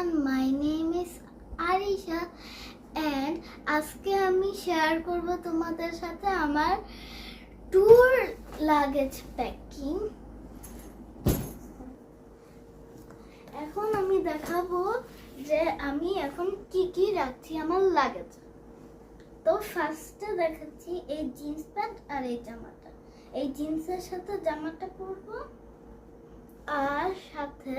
everyone, my name is Arisha and আজকে আমি share করব তোমাদের সাথে আমার ট্যুর লাগেজ প্যাকিং এখন আমি দেখাবো যে আমি এখন কি কি রাখছি আমার লাগেজ তো ফার্স্টে দেখাচ্ছি এই জিন্স প্যান্ট আর এই জামাটা। এই জিন্সের সাথে জামাটা পরবো আর সাথে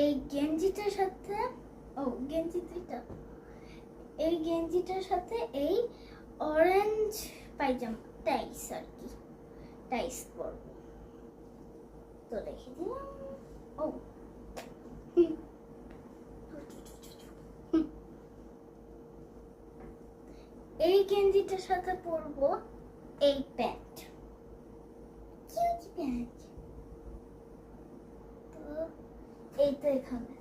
এই গেঞ্জিটার সাথে, ও গেঞ্জি দুইটা এই গেঞ্জিটার সাথে এই অরেঞ্জ পায়জামা টাইস আর কি টাইস পরবো। তো রেখে দিলাম। ও। এই গেঞ্জিটার সাথে পরবো এই প্যান্ট। কিউট প্যান্ট তো এই তো এখানে।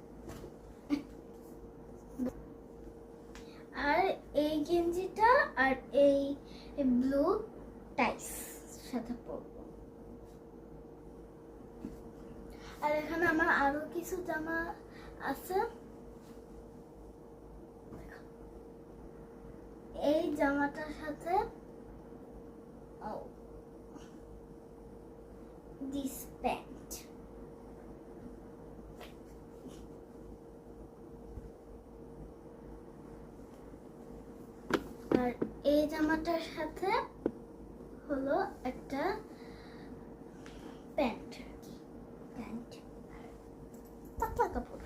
আর এই গেঞ্জিটা আর এই ব্লু টাইস সাথে পরবো। আর এখানে আমার আরও কিছু জামা আছে। এই জামাটার সাথে দিস প্যান্ট আর এই জামাটার সাথে হলো একটা প্যান্ট প্যান্ট পাতলা কাপড়।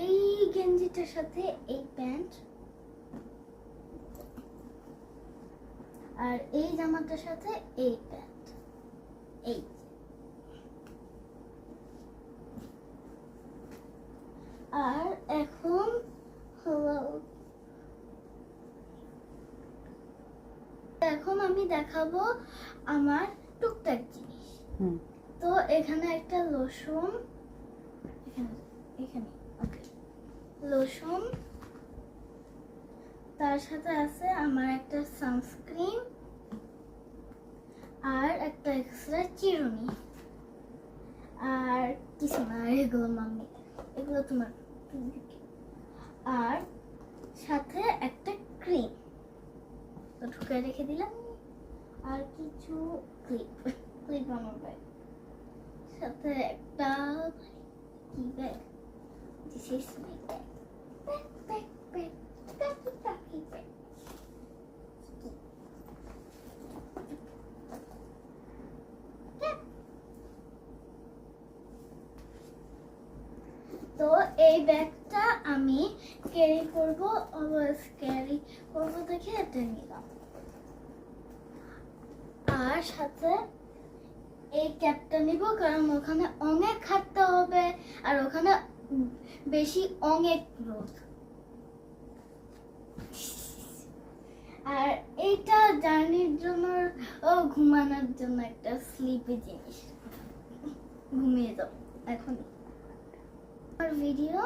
এই গেঞ্জিটার সাথে এই প্যান্ট। আর এই জামাটার সাথে এই প্যান্ট। এই আর এখন হলো এখন আমি দেখাবো আমার টুকটাক জিনিস। তো এখানে একটা লোশন এখানে এখানে ওকে। লোশন তার সাথে আছে আমার একটা সানস্ক্রিন আর একটা এক্সট্রা চিরুনি। আর কিছু না এগুলো মাম্মি এগুলো তোমার আর সাথে একটা ক্রিম। তো ঢুকে রেখে দিলাম। আর কিছু ক্লিপ ক্লিপ আমার ব্যাগ সাথে একটা কি তো এই ব্যাগটা আমি ক্যারি করব ক্যারি করব দেখে এটা নিলাম। আর সাথে এই ক্যাপটা নিব, কারণ ওখানে অনেক হাঁটতে হবে আর ওখানে বেশি অনেক রোদ। আর এইটা জার্নির জন্য ও ঘুমানোর জন্য একটা স্লিপি জিনিস। ঘুমিয়ে যাও, এখন। আমার ভিডিও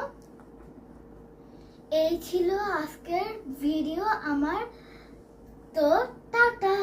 এই ছিল আজকের ভিডিও আমার তো টাটা।